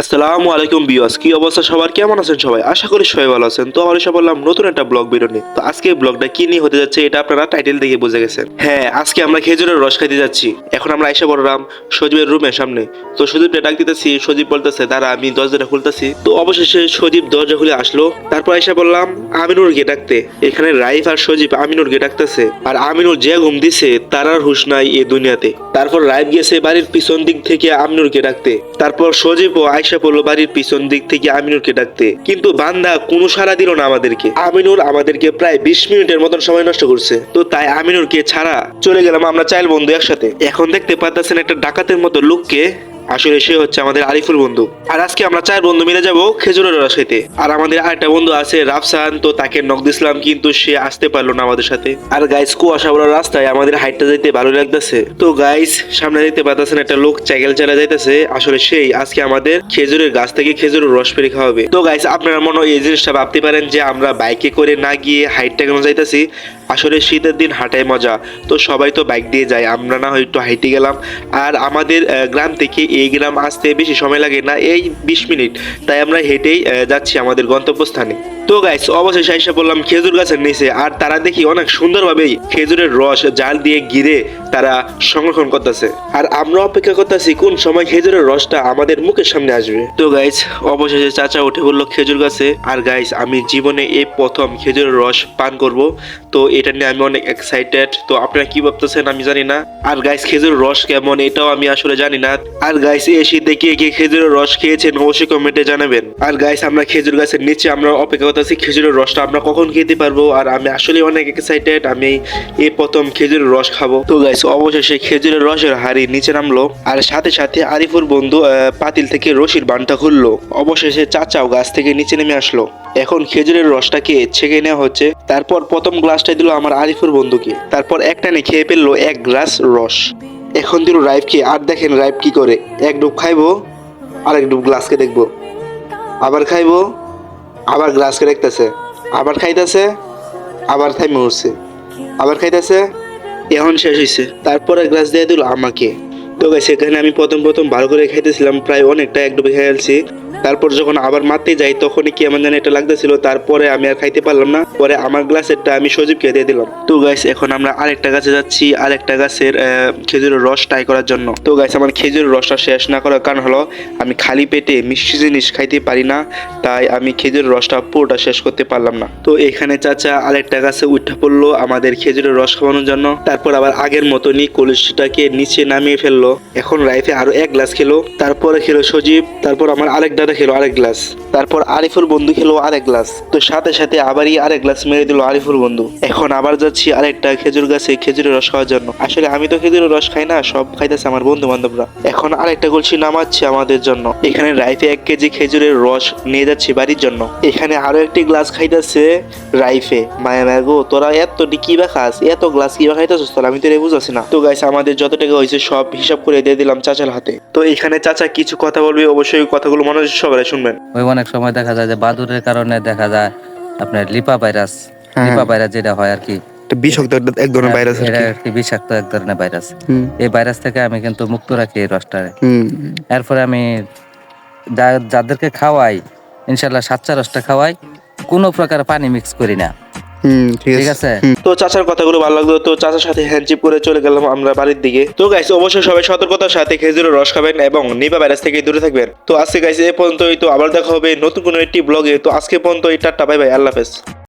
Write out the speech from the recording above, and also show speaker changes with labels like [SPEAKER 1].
[SPEAKER 1] আসসালামু আলাইকুম বিয়াস কি অবস্থা সবার? কেমন আছেন সবাই? আশা করি সবাই ভালো আছেন। তো আমি সব বললাম নতুন একটা ব্লগ নিয়ে তো আজকে ব্লগটা কি নিয়ে হতে যাচ্ছে এটা আপনারা টাইটেল দেখে বুঝে গেছেন। হ্যাঁ আজকে আমরা খেজুরের রস খাইতে যাচ্ছি। এখন আমরা এসে বললাম সজীবের রুমের সামনে। তো সজীবটা ডাক দিতেছি, সজীব বলতেছে তারা আমি দরজাটা খুলতেছি। তো অবশেষে সজীব দরজা খুলে আসলো। তারপর এসে বললাম আমিনুরকে ডাকতে। এখানে রাইফ আর সজীব আমিনুরকে ডাকতেছে। আর আমিনুর যে ঘুম দিছে, তার আর হুশ নাই এই দুনিয়াতে। তারপর রাইফ গেছে বাড়ির পিছন দিক থেকে আমিনুরকে ডাকতে। তারপর সজীব ও আয়সা পড়ল বাড়ির পিছন দিক থেকে আমিনুরকে ডাকতে। কিন্তু বান্দা কোনো সাড়া দিল না আমাদেরকে। আমিনুর আমাদেরকে প্রায় বিশ মিনিটের মতন সময় নষ্ট করছে। তো তাই আমিনুরকে ছাড়া চলে গেলাম আমরা চাইল বন্ধু একসাথে। এখন দেখতে পাচ্ছেন একটা ডাকাতের মতো লোককে আসলে সে হচ্ছে আমাদের আরিফুল বন্ধু। আর আজকে আমরা চার বন্ধু মিলে যাব খেজুরের রস খেতে। আর আমাদের আরেকটা বন্ধু আছে রাফসান, তো তাকে নক দিছিলাম, কিন্তু সে আসতে পারল না আমাদের সাথে। আর গাইস কুয়াশা বড় রাস্তায় আমাদের হাইটটা যেতে ভালো লাগতেছে। তো গাইস সামনে দেখতে পাচ্ছেন একটা লোক সাইকেল চালা যাইতেছে। আসলে সেই আজকে আমাদের খেজুরের গাছ থেকে খেজুরের রস পেরে খাওয়াবে তো গাইস আপনারা মনে হয় এই জিনিসটা ভাবতে পারেন যে আমরা বাইকে করে না গিয়ে হাইটটা কেন যাইতেছি? আসলে শীতের দিন হাঁটায় মজা। তো সবাই তো বাইক দিয়ে যায়, আমরা না হয় একটু হাইটে গেলাম। আর আমাদের গ্রাম থেকে এই গ্রাম আসতে বেশি সময় লাগে না, এই বিশ মিনিট। তাই আমরা হেঁটেই যাচ্ছি আমাদের গন্তব্যস্থানে। তো গাইস অবশেষে এসে বললাম খেজুর গাছের নিচে, আর তারা দেখি অনেক সুন্দরভাবেই খেজুরের রস জাল দিয়ে গিরে তারা সংরক্ষণ করতেছে। আর আমরা অপেক্ষা করতেছি কোন সময় খেজুরের রসটা আমাদের মুখের সামনে আসবে। তো গাইস অবশেষে চাচা উঠে বলল খেজুর গাছে, আর গাইস আমি জীবনে এই প্রথম খেজুরের রস পান করব। তো এটা নিয়ে আমি অনেক এক্সাইটেড তো আপনারা কি ভাবতেছেন আমি জানি না। আর গাইস খেজুরের রস কেমন এটাও আমি আসলে জানি না। আর গাইস শীতে কে কে খেজুরের রস খেয়েছেন অবশ্যই কমেন্টে জানাবেন। আর গাইস আমরা খেজুর গাছের নিচে আমরা অপেক্ষা করতেছি খেজুরের রসটা আমরা কখন খেতে পারব? আর আমি আসলে অনেক এক্সাইটেড আমি এই প্রথম খেজুরের রস খাব। তো গাইস অবশেষে খেজুরের রসের হাড়ি নিচে নামলো, আর সাথে সাথে আরিফুর বন্ধু পাতিল থেকে রশির বানটা খুললো। অবশেষে চাচাও গাছ থেকে নিচে নেমে আসলো। এখন খেজুরের রসটাকে ছেঁকে নেওয়া হচ্ছে। তারপর প্রথম গ্লাসটা দিল আমার আরিফুর বন্ধুকে। তারপর একটানে খেয়ে ফেলল এক গ্লাস রস। এখন দিল রাইফকে, আর দেখেন রাইফ কি করে? এক ডুব খাইবো আর এক ডুব গ্লাসকে দেখব। আবার খাইবো। আবার গ্লাসকে দেখতেছে আবার খাইতেছে, আবার খাই উঠছে। আবার খাইতেছে, এখন শেষ হয়েছে তারপরে গ্লাস দিয়ে দিল আমাকে। তো সেখানে আমি প্রথম প্রথম ভালো করে খাইতেছিলাম প্রায় অনেকটা, এক ডুবে খেয়ে ফেলছি। তারপর যখন আবার মারতে যাই, তখনই কি আমার জানি একটা লাগতেছিল, তারপরে আমি আর খাইতে পারলাম না। পরে আমার গ্লাসেরটা আমি সজীবকে দিয়ে দিলাম। তো গাইস এখন আমরা আরেকটা গাছে যাচ্ছি, আরেকটা গাছের খেজুরের রস ট্রাই করার জন্য। তো গাইস আমার খেজুরের রসটা শেষ না করার কারণ হলো, আমি খালি পেটে মিষ্টি জিনিস খাইতে পারি না, তাই আমি খেজুরের রসটা পুরোটা শেষ করতে পারলাম না। তো এখানে চাচা আরেকটা গাছে উঠে পড়ল আমাদের খেজুরের রস খাওয়ানোর জন্য। তারপর আবার আগের মতনই কলসিটাকে নিচে নামিয়ে ফেলল। এখন রাইফে আরও এক গ্লাস খেলো, তারপরে খেলো সজীব, তারপর আমার আরেক দাদা খেলো আরেক গ্লাস। তারপর আরিফুর বন্ধু খেলো আরেক গ্লাস। তো সাথে সাথে আবারই আরেক গ্লাস মেরে দিল আরিফুর বন্ধু। এখন আবার যাচ্ছি আরেকটা খেজুর গাছে খেজুরের রস খাওয়ার জন্য। আসলে আমি তো খেজুরের রস খাই না, সব খাইতেছে আমার বন্ধু বান্ধবরা এখন আরেকটা কলসি নামাচ্ছে আমাদের জন্য। এখানে রাইফে এক কেজি খেজুরের রস নিয়ে যাচ্ছি বাড়ির জন্য। এখানে আরও একটি গ্লাস খাইতেছে রাইফে। মায়া মায়া গো, তোরা এত কি বা খাস, এত গ্লাস কি বা খাইতেছিস তোরা? আমি তো রে বুঝাচ্ছি না। তো গাইস আমাদের যত টাকা হয়েছে সব হিসাব করে দিয়ে দিলাম চাচার হাতে। তো এখানে চাচা কিছু কথা বলবে, অবশ্যই কথাগুলো মনোযোগ সবাই শুনবেন।
[SPEAKER 2] ওই অনেক সময় দেখা যায় যে বাদুরের কারণে দেখা যায় আপনার লিপা ভাইরাস। লিপা ভাইরাস যেটা হয় আর কি।
[SPEAKER 1] বিষাক্ত এক ধরনের ভাইরাস আর
[SPEAKER 2] এটা
[SPEAKER 1] কি।
[SPEAKER 2] বিষাক্ত এক ধরনের ভাইরাস। এই ভাইরাস থেকে আমি কিন্তু মুক্ত রাখি এই রসটারে। এরপরে আমি যা- যাদেরকে খাওয়াই ইনশাল্লাহ সাচ্চা রসটা খাওয়াই কোনো প্রকার পানি মিক্স করি না। ঠিক আছে।
[SPEAKER 1] তো চাচার কথাগুলো ভালো লাগল তো চাচার সাথে হ্যান্ডশিপ করে চলে গেলাম আমরা বাড়ির দিকে। তো গাইস অবশ্যই সবাই সতর্কতার সাথে খেজুরের রস খাবেন এবং নিপা ভাইরাস থেকে দূরে থাকবেন। তো আজকে গাইস এ পর্যন্তই তো আবার দেখা হবে নতুন কোনো একটি ব্লগে তো আজকে পর্যন্ত এই টাটা বাই বাই আল্লাহ হাফেজ।